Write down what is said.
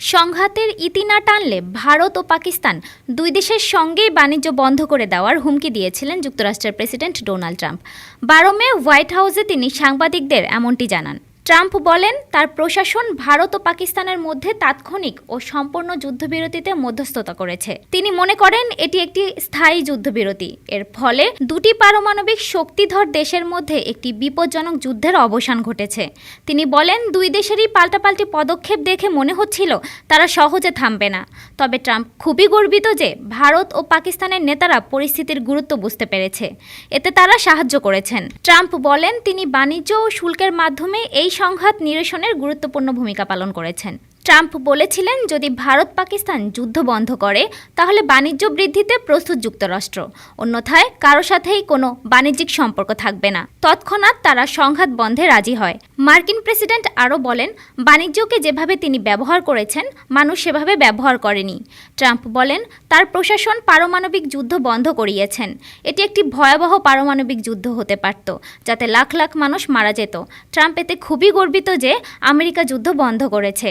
সংঘাতের ইতি না টানলে ভারত ও পাকিস্তান দুই দেশের সঙ্গেই বাণিজ্য বন্ধ করে দেওয়ার হুমকি দিয়েছিলেন যুক্তরাষ্ট্রের প্রেসিডেন্ট ডোনাল্ড ট্রাম্প। বারো মে হোয়াইট হাউসে তিনি সাংবাদিকদের এমনটি জানান। ট্রাম্প বলেন, তার প্রশাসন ভারত ও পাকিস্তানের মধ্যে তাৎক্ষণিক ও সম্পূর্ণ যুদ্ধবিরতিতে মধ্যস্থতা করেছে। তিনি মনে করেন, এটি একটি স্থায়ী যুদ্ধবিরতি। এর ফলে দুটি পারমাণবিক শক্তিধর দেশের মধ্যে একটি বিপজ্জনক যুদ্ধের অবসান ঘটেছে। তিনি বলেন, দুই দেশেরই পাল্টাপাল্টি পদক্ষেপ দেখে মনে হচ্ছিল, তারা সহজে থামবে না। তবে ট্রাম্প খুবই গর্বিত যে ভারত ও পাকিস্তানের নেতারা পরিস্থিতির গুরুত্ব বুঝতে পেরেছে। এতে তারা সাহায্য করেছেন। ট্রাম্প বলেন, তিনি বাণিজ্য ও শুল্কের মাধ্যমে এই সংঘাত নিরসনের গুরুত্বপূর্ণ ভূমিকা পালন করেছেন। ট্রাম্প বলেছিলেন, যদি ভারত পাকিস্তান যুদ্ধ বন্ধ করে, তাহলে বাণিজ্য বৃদ্ধিতে প্রস্তুত যুক্তরাষ্ট্র। অন্যথায় কারও সাথেই কোনো বাণিজ্যিক সম্পর্ক থাকবে না। তৎক্ষণাৎ তারা সংঘাত বন্ধে রাজি হয়। মার্কিন প্রেসিডেন্ট আরও বলেন, বাণিজ্যকে যেভাবে তিনি ব্যবহার করেছেন, মানুষ সেভাবে ব্যবহার করেনি। ট্রাম্প বলেন, তার প্রশাসন পারমাণবিক যুদ্ধ বন্ধ করিয়েছেন। এটি একটি ভয়াবহ পারমাণবিক যুদ্ধ হতে পারত, যাতে লাখ লাখ মানুষ মারা যেত। ট্রাম্প এতে খুবই গর্বিত যে আমেরিকা যুদ্ধ বন্ধ করেছে।